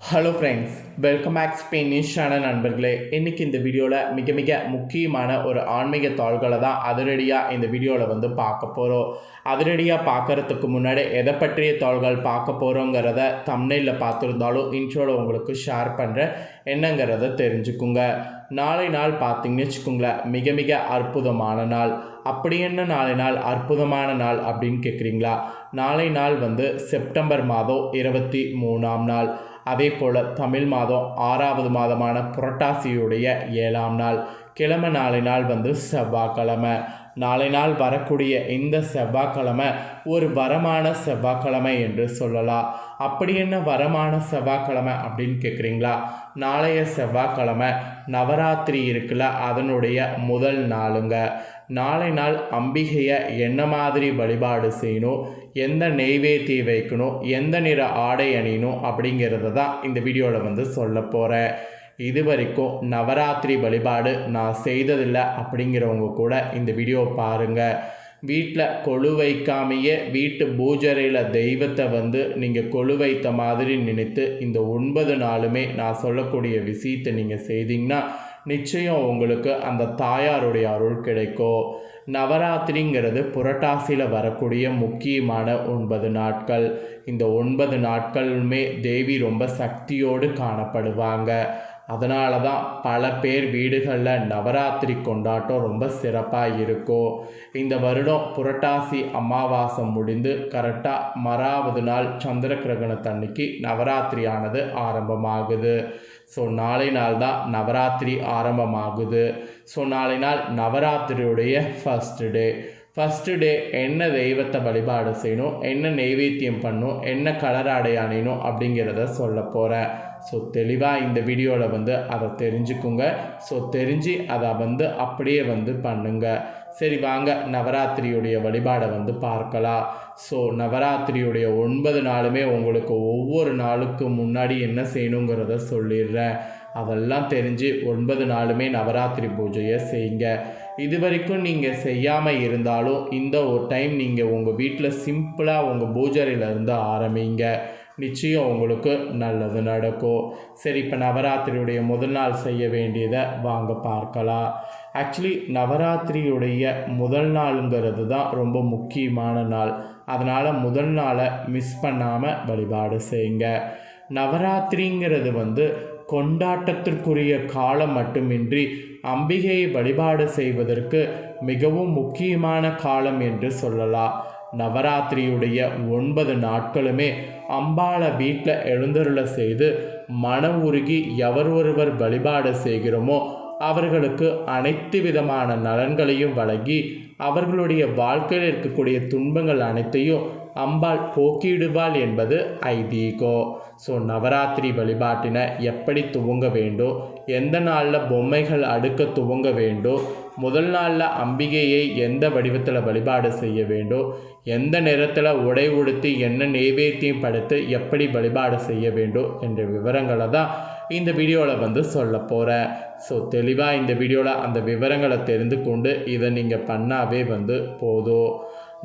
Hello friends welcome back Spain நியூஸான நண்பர்களே. இன்றைக்கி இந்த வீடியோவில் மிக மிக முக்கியமான ஒரு ஆன்மீக தாள்களை தான் அதிரடியாக இந்த வீடியோவில் வந்து பார்க்க போகிறோம் அதிரடியாக பார்க்கறதுக்கு முன்னாடி எதை பற்றிய தாள்கள் பார்க்க போகிறோங்கிறத தமிழில் பார்த்துருந்தாலும் இன்ட்ரோவில் உங்களுக்கு ஷேர் பண்ணுறேன் என்னங்கிறத தெரிஞ்சுக்குங்க. நாளை நாள் பார்த்தீங்கன்னு வச்சுக்கோங்களேன் மிக மிக அற்புதமான நாள். அப்படி என்ன நாளை நாள் அற்புதமான நாள் அப்படின்னு கேட்குறீங்களா நாளை நாள் வந்து செப்டம்பர் மாதம் இருபத்தி மூணாம் நாள். அதே போல் தமிழ் மாதம் ஆறாவது மாதமான புரட்டாசியுடைய ஏழாம் நாள். கிழமை நாளை நாள் வந்து செவ்வாய்க்கிழமை. நாளை நாள் வரக்கூடிய இந்த செவ்வாய்க்கிழமை ஒரு வரமான செவ்வாய்க்கிழமை என்று சொல்லலாம். அப்படி என்ன வரமான செவ்வாய்க்கிழமை அப்படின்னு கேட்குறீங்களா நாளைய செவ்வாய்க்கிழமை நவராத்திரி இருக்குல்ல அதனுடைய முதல் நாளுங்க. நாளை நாள் அம்பிகையை என்ன மாதிரி வழிபாடு செய்யணும் எந்த நெய்வேத்தியை வைக்கணும் எந்த நிற ஆடை அணியணும் அப்படிங்கிறத தான் இந்த வீடியோவில் வந்து சொல்ல போகிறேன் இது வரைக்கும் நவராத்திரி வழிபாடு நான் செய்ததில்லை அப்படிங்கிறவங்க கூட இந்த வீடியோ பாருங்கள் வீட்டில் கொழு வைக்காமையே வீட்டு பூஜரையில் தெய்வத்தை வந்து நீங்கள் கொழு வைத்த மாதிரி நினைத்து இந்த ஒன்பது நாளுமே நான் சொல்லக்கூடிய விஷயத்தை நீங்கள் செய்தீங்கன்னா நிச்சயம் உங்களுக்கு அந்த தாயாருடைய அருள் கிடைக்கும். நவராத்திரிங்கிறது புரட்டாசியில் வரக்கூடிய முக்கியமான ஒன்பது நாட்கள். இந்த ஒன்பது நாட்களுமே தேவி ரொம்ப சக்தியோடு காணப்படுவாங்க. அதனால தான் பல பேர் வீடுகளில் நவராத்திரி கொண்டாட்டம் ரொம்ப சிறப்பாக இருக்கும் இந்த வருடம் புரட்டாசி அமாவாசை முடிந்து கரெக்டாக மறாவது நாள் சந்திர கிரகணத்தன்னைக்கு நவராத்திரியானது ஆரம்பமாகுது. ஸோ நாளை நாள் தான் நவராத்திரி ஆரம்பமாகுது. ஸோ நாளை நாள் நவராத்திரியுடைய ஃபஸ்ட்டு டே ஃபஸ்ட்டு டே என்ன தெய்வத்தை வழிபாடு செய்யணும்? என்ன நெய்வேத்தியம் பண்ணணும்? என்ன கலர் ஆடை அணியணும்? அப்படிங்கிறத சொல்ல போகிறேன் ஸோ தெளிவாக இந்த வீடியோவில் வந்து அதை தெரிஞ்சுக்குங்க. ஸோ தெரிஞ்சு அதை வந்து அப்படியே வந்து பண்ணுங்க. சரி வாங்க. நவராத்திரியுடைய வழிபாடை வந்து பார்க்கலாம். ஸோ நவராத்திரியுடைய ஒன்பது நாளுமே உங்களுக்கு ஒவ்வொரு நாளுக்கு முன்னாடி என்ன செய்யணுங்கிறத சொல்லிடுறேன். அதெல்லாம் தெரிஞ்சு ஒன்பது நாளுமே நவராத்திரி பூஜையை செய்யுங்க. இது வரைக்கும் நீங்கள் செய்யாமல் இருந்தாலும் இந்த ஒரு டைம் நீங்கள் உங்கள் வீட்டில் சிம்பிளாக உங்கள் பூஜையில் இருந்து ஆரம்பிங்க. நிச்சயம் உங்களுக்கு நல்லது நடக்கும். சரி இப்போ நவராத்திரியுடைய முதல் நாள் செய்ய வேண்டியதை வாங்க பார்க்கலாம். ஆக்சுவலி நவராத்திரியுடைய முதல் நாளுங்கிறது தான் ரொம்ப முக்கியமான நாள். அதனால் முதல் நாளை மிஸ் பண்ணாமல் வழிபாடு செய்யுங்க. நவராத்திரிங்கிறது வந்து கொண்டாட்டத்திற்குரிய காலம் மட்டுமின்றி அம்பிகையை வழிபாடு செய்வதற்கு மிகவும் முக்கியமான காலம் என்று சொல்லலாம் நவராத்திரியுடைய ஒன்பது நாட்களுமே அம்பாளை வீட்டில் எழுந்தருளை செய்து மன உருகி எவர் ஒருவர் வழிபாடு செய்கிறோமோ அவர்களுக்கு அனைத்து விதமான நலன்களையும் வழங்கி அவர்களுடைய வாழ்க்கையில் இருக்கக்கூடிய துன்பங்கள் அனைத்தையும் அம்பாள் போக்கிடுவாள் என்பது ஐதீகோ. ஸோ நவராத்திரி வழிபாட்டினை எப்படி துவங்க வேண்டும்? எந்த நாளில் பொம்மைகள் அடுக்க துவங்க வேண்டும்? முதல் நாளில் அம்பிகையை எந்த வடிவத்தில் வழிபாடு செய்ய வேண்டும் எந்த நேரத்தில் உடை உடுத்தி என்ன நெய்வேத்தியம் படுத்து எப்படி வழிபாடு செய்ய வேண்டும் என்ற விவரங்களை தான் இந்த வீடியோவில் வந்து சொல்ல போகிறேன் ஸோ தெளிவாக இந்த வீடியோவில் அந்த விவரங்களை தெரிந்து கொண்டு இதை நீங்கள் பண்ணாவே வந்து போதும்.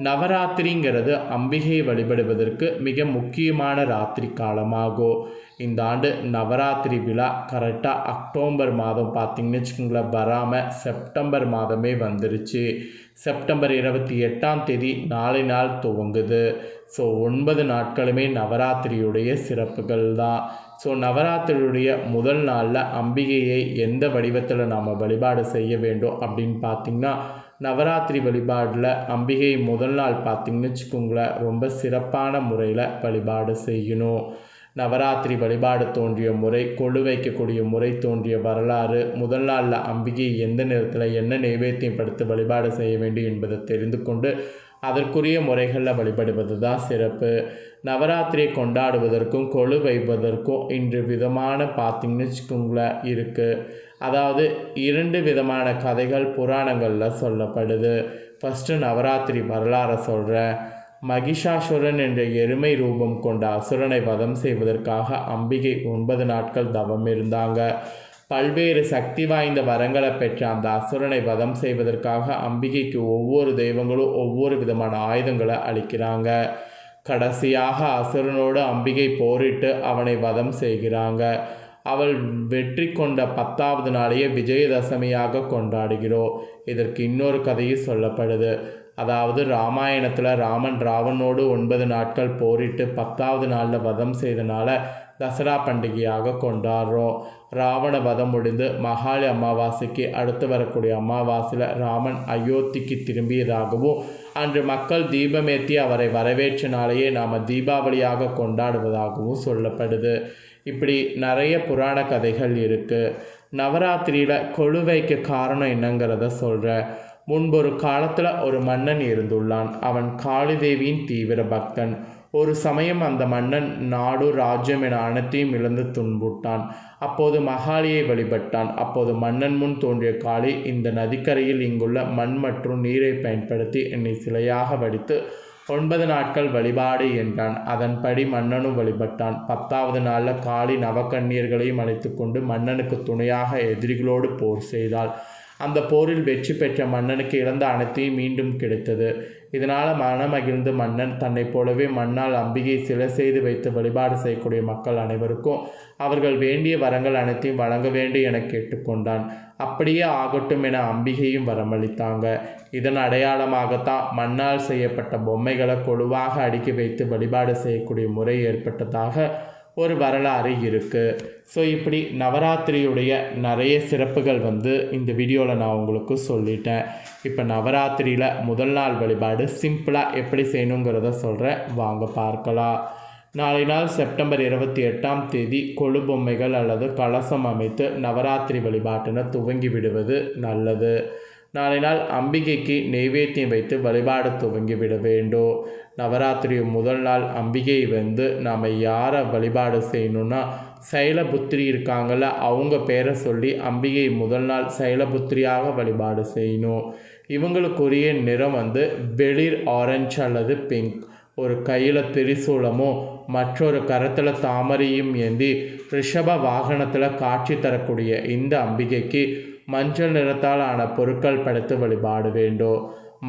நவராத்திரிங்கிறது அம்பிகை வழிபடுவதற்கு மிக முக்கியமான ராத்திரி காலமாகும் இந்த ஆண்டு நவராத்திரி விழா கரெக்டாக அக்டோபர் மாதம் பார்த்திங்கன்னு வச்சுக்கோங்களேன் வராமல் செப்டம்பர் மாதமே வந்துருச்சு. செப்டம்பர் இருபத்தி எட்டாம் தேதி நாளை நாள் துவங்குது. ஸோ ஒன்பது நாட்களுமே நவராத்திரியுடைய சிறப்புகள் தான். ஸோ நவராத்திரியுடைய முதல் நாளில் அம்பிகையை எந்த வடிவத்தில் நாம் வழிபாடு செய்ய வேண்டும் அப்படின்னு பார்த்திங்கன்னா நவராத்திரி வழிபாடில் அம்பிகை முதல் நாள் பார்த்திங்கன்னு வச்சுக்கோங்களேன் ரொம்ப சிறப்பான முறையில் வழிபாடு செய்யணும். நவராத்திரி வழிபாடு தோன்றிய முறை கொழு வைக்கக்கூடிய முறை தோன்றிய வரலாறு முதல் நாளில் அம்பிகை எந்த நேரத்தில் என்ன நைவேத்தியம் படுத்து வழிபாடு செய்ய வேண்டும் என்பதை தெரிந்து கொண்டு அதற்குரிய முறைகளில் வழிபடுவது தான் சிறப்பு. நவராத்திரியை கொண்டாடுவதற்கும் கொழு வைப்பதற்கும் இன்று விதமான பார்த்திங்கன்னு வச்சுக்கோங்களேன் இருக்குது அதாவது இரண்டு விதமான கதைகள் புராணங்களில் சொல்லப்படுது. ஃபஸ்ட்டு நவராத்திரி வரலாறை சொல்கிறேன் மகிஷாசுரன் என்ற எருமை ரூபம் கொண்ட அசுரனை வதம் செய்வதற்காக அம்பிகை ஒன்பது நாட்கள் தவம் இருந்தாங்க. பல்வேறு சக்தி வாய்ந்த வரங்களை பெற்ற அந்த அசுரனை வதம் செய்வதற்காக அம்பிகைக்கு ஒவ்வொரு தெய்வங்களும் ஒவ்வொரு விதமான ஆயுதங்களை அளிக்கிறாங்க. கடைசியாக அசுரனோடு அம்பிகை போரிட்டு அவனை வதம் செய்கிறாங்க. அவள் வெற்றி கொண்ட பத்தாவது நாளையே விஜயதசமியாக கொண்டாடுகிறோம் இதற்கு இன்னொரு கதையும் சொல்லப்படுது. அதாவது ராமாயணத்தில் ராமன் ராவனோடு ஒன்பது நாட்கள் போரிட்டு பத்தாவது நாளில் வதம் செய்தனால தசரா பண்டிகையாக கொண்டாடுறோம் ராவண வதம் முடிந்து மகாலி அமாவாசைக்கு அடுத்து வரக்கூடிய அமாவாசையில் ராமன் அயோத்திக்கு திரும்பியதாகவும் அன்று மக்கள் தீபமேற்றி அவரை வரவேற்றினாலேயே நாம் தீபாவளியாக கொண்டாடுவதாகவும் சொல்லப்படுது. இப்படி நிறைய புராண கதைகள் இருக்குது நவராத்திரியில் கொழுவைக்கு காரணம் என்னங்கிறத சொல்கிறேன் முன்பொரு காலத்தில் ஒரு மன்னன் இருந்துள்ளான். அவன் காளிதேவியின் தீவிர பக்தன். ஒரு சமயம் அந்த மன்னன் நாடு ராஜ்யம் என அனைத்தையும் இழந்து துன்புட்டான். அப்போது மகாலியை வழிபட்டான். அப்போது மன்னன் முன் தோன்றிய காளி இந்த நதிக்கரையில் இங்குள்ள மண் மற்றும் நீரை பயன்படுத்தி என்னை சிலையாக வடித்து ஒன்பது நாட்கள் வழிபாடு என்றான். அதன்படி மன்னனும் வழிபட்டான். பத்தாவது நாளில் காளி நவக்கண்ணீர்களையும் அழைத்து கொண்டு மன்னனுக்கு துணையாக எதிரிகளோடு போர் செய்தாள். அந்த போரில் வெற்றி பெற்ற மன்னனுக்கு இழந்த அனைத்தையும் மீண்டும் கிடைத்தது. இதனால் மனமகிழ்ந்து மன்னன் தன்னைப் போலவே மண்ணால் அம்பிகை சிலை செய்து வைத்து வழிபாடு செய்யக்கூடிய மக்கள் அனைவருக்கும் அவர்கள் வேண்டிய வரங்கள் அனைத்தையும் வழங்க வேண்டும் என கேட்டுக்கொண்டான். அப்படியே ஆகட்டும் என அம்பிகையும் வரமளித்தாங்க. இதன் அடையாளமாகத்தான் மண்ணால் செய்யப்பட்ட பொம்மைகளை கொழுவாக அடுக்கி வைத்து வழிபாடு செய்யக்கூடிய முறை ஏற்பட்டதாக ஒரு வரலாறு இருக்குது ஸோ இப்படி நவராத்திரியுடைய நிறைய சிறப்புகள் வந்து இந்த வீடியோவில் நான் உங்களுக்கு சொல்லிட்டேன். இப்போ நவராத்திரியில் முதல் நாள் வழிபாடு சிம்பிளாக எப்படி செய்யணுங்கிறத சொல்கிறேன் வாங்க பார்க்கலாம். நாளை நாள் செப்டம்பர் இருபத்தி எட்டாம் தேதி கொழு பொம்மைகள் அல்லது கலசம் அமைத்து நவராத்திரி வழிபாட்டினை துவங்கி விடுவது நல்லது. நாளை நாள் அம்பிகைக்கு நெய்வேத்தியம் வைத்து வழிபாடு துவங்கி விட வேண்டும். நவராத்திரி முதல் நாள் அம்பிகை வந்து நாம் யாரை வழிபாடு செய்யணும்னா சைலபுத்திரி இருக்காங்கள அவங்க பேரை சொல்லி அம்பிகை முதல் நாள் சைலபுத்திரியாக வழிபாடு செய்யணும். இவங்களுக்குரிய நிறம் வந்து வெளிர் ஆரஞ்சு அல்லது பிங்க். ஒரு கையில் திரிசூலமும் மற்றொரு கரத்தில் தாமரையும் ஏந்தி ரிஷப வாகனத்தில் காட்சி தரக்கூடிய இந்த அம்பிகைக்கு மஞ்சள் நிறத்தால் ஆன பொருட்கள் படைத்து வழிபாடு வேண்டும்.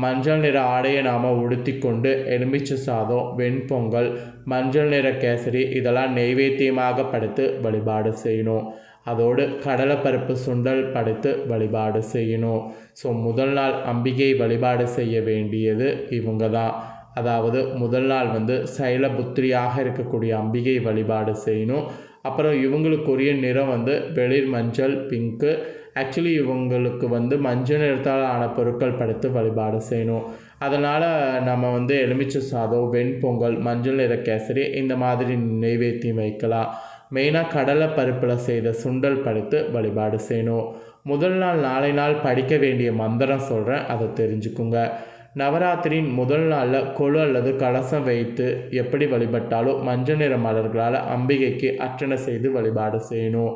மஞ்சள் நிற ஆடையை நாம் உடுத்தி கொண்டு எலுமிச்சை சாதம் வெண்பொங்கல் மஞ்சள் நிற கேசரி இதெல்லாம் நெய்வேத்தியமாக படைத்து வழிபாடு செய்யணும். அதோடு கடலைப்பருப்பு சுண்டல் படைத்து வழிபாடு செய்யணும். ஸோ முதல் நாள் அம்பிகை வழிபாடு செய்ய வேண்டியது இவங்க தான் அதாவது முதல் நாள் வந்து சைலபுத்திரியாக இருக்கக்கூடிய அம்பிகை வழிபாடு செய்யணும். அப்புறம் இவங்களுக்குரிய நிறம் வந்து வெளிர் மஞ்சள் பிங்க்கு. ஆக்சுவலி இவங்களுக்கு வந்து மஞ்சள் நிறத்தால் ஆன பொருட்கள் படைத்து வழிபாடு செய்யணும். அதனால் நம்ம வந்து எலுமிச்சை சாதம் வெண்பொங்கல் மஞ்சள் நிற கேசரி இந்த மாதிரி நெய்வேத்தியம் வைக்கலாம். மெயினாக கடலை பருப்பில் செய்த சுண்டல் படைத்து வழிபாடு செய்யணும். முதல் நாள் நாளை நாள் படிக்க வேண்டிய மந்திரம் சொல்கிறேன் அதை தெரிஞ்சுக்குங்க. நவராத்திரியின் முதல் நாளில் கொழு அல்லது கலசம் வைத்து எப்படி வழிபட்டாலும் மஞ்சள் நிற மலர்களால் அம்பிகைக்கு அர்ச்சனை செய்து வழிபாடு செய்யணும்.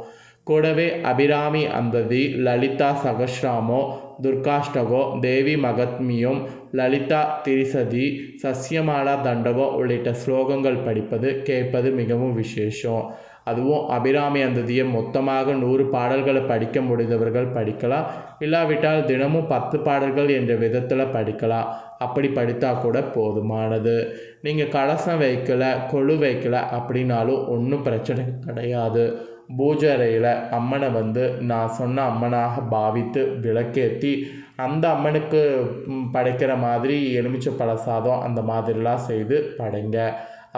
கூடவே அபிராமி அந்ததி லலிதா சகஸ்ராமோ துர்காஷ்டகோ தேவி மகத்மியும் லலிதா திரிசதி சசியமாலா தண்டவோ உள்ளிட்ட ஸ்லோகங்கள் படிப்பது கேட்பது மிகவும் விசேஷம். அதுவும் அபிராமி அந்ததியை மொத்தமாக நூறு பாடல்களை படிக்க முடிந்தவர்கள் படிக்கலாம். இல்லாவிட்டால் தினமும் பத்து பாடல்கள் என்ற விதத்தில் படிக்கலாம். அப்படி படித்தா கூட போதுமானது. நீங்கள் கலசம் வைக்கல கொழு வைக்கல அப்படின்னாலும் ஒன்றும் பிரச்சனை கிடையாது. பூஜரையில் அம்மனை வந்து நான் சொன்ன அம்மனாக பாவித்து விளக்கேற்றி அந்த அம்மனுக்கு படைக்கிற மாதிரி எலுமிச்சை பழ சாதம் அந்த மாதிரிலாம் செய்து படைங்க.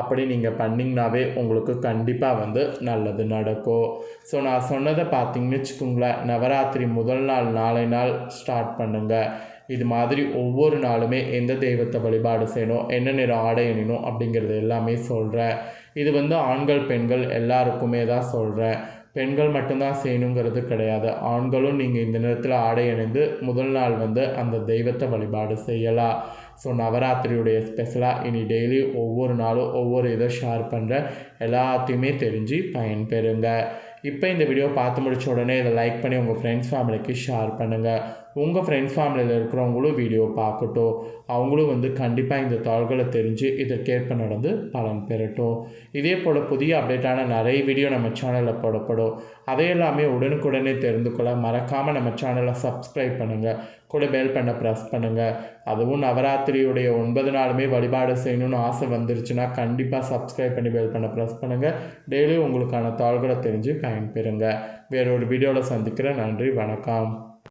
அப்படி நீங்கள் பண்ணிங்கனாவே உங்களுக்கு கண்டிப்பாக வந்து நல்லது நடக்கும். ஸோ நான் சொன்னதை பார்த்தீங்கன்னு வச்சுக்கோங்களேன் நவராத்திரி முதல் நாள் நாளை நாள் ஸ்டார்ட் பண்ணுங்கள் இது மாதிரி ஒவ்வொரு நாளுமே எந்த தெய்வத்தை வழிபாடு செய்யணும் என்ன நிறம் ஆடை அணியணும் அப்படிங்கிறது எல்லாமே சொல்கிறேன் இது வந்து ஆண்கள் பெண்கள் எல்லாருக்குமே தான் சொல்கிறேன் பெண்கள் மட்டும்தான் செய்யணுங்கிறது கிடையாது. ஆண்களும் நீங்கள் இந்த நேரத்தில் ஆடை அணிந்து முதல் நாள் வந்து அந்த தெய்வத்தை வழிபாடு செய்யலாம். ஸோ நவராத்திரியுடைய ஸ்பெஷலாக இனி டெய்லி ஒவ்வொரு நாளும் ஒவ்வொரு இதை ஷேர் பண்ணுற எல்லாத்தையுமே தெரிஞ்சு பயன்பெறுங்க. இப்போ இந்த வீடியோ பார்த்து முடிச்ச உடனே இதை லைக் பண்ணி உங்கள் ஃப்ரெண்ட்ஸ் ஃபேமிலிக்கு ஷேர் பண்ணுங்கள் உங்கள் ஃப்ரெண்ட்ஸ் ஃபேமிலியில் இருக்கிறவங்களும் வீடியோ பார்க்கட்டும். அவங்களும் வந்து கண்டிப்பாக இந்த தாள்களை தெரிஞ்சு இதற்கேற்ப நடந்து பலன் பெறட்டும். இதே போல் புதிய அப்டேட்டான நிறைய வீடியோ நம்ம சேனலில் போடப்படும். அதையெல்லாமே உடனுக்குடனே தெரிந்து கொள்ள மறக்காமல் நம்ம சேனலை சப்ஸ்கிரைப் பண்ணுங்கள் கூட பெல் பண்ண ப்ரெஸ் பண்ணுங்கள் அதுவும் நவராத்திரியுடைய ஒன்பது நாளுமே வழிபாடு செய்யணும்னு ஆசை வந்துருச்சுன்னா கண்டிப்பாக சப்ஸ்கிரைப் பண்ணி பெல் பண்ண ப்ரெஸ் பண்ணுங்கள் டெய்லியும் உங்களுக்கான தாள்களை தெரிஞ்சு பயன்பெறுங்க. வேறொரு வீடியோவில் சந்திக்கிறேன். நன்றி. வணக்கம்.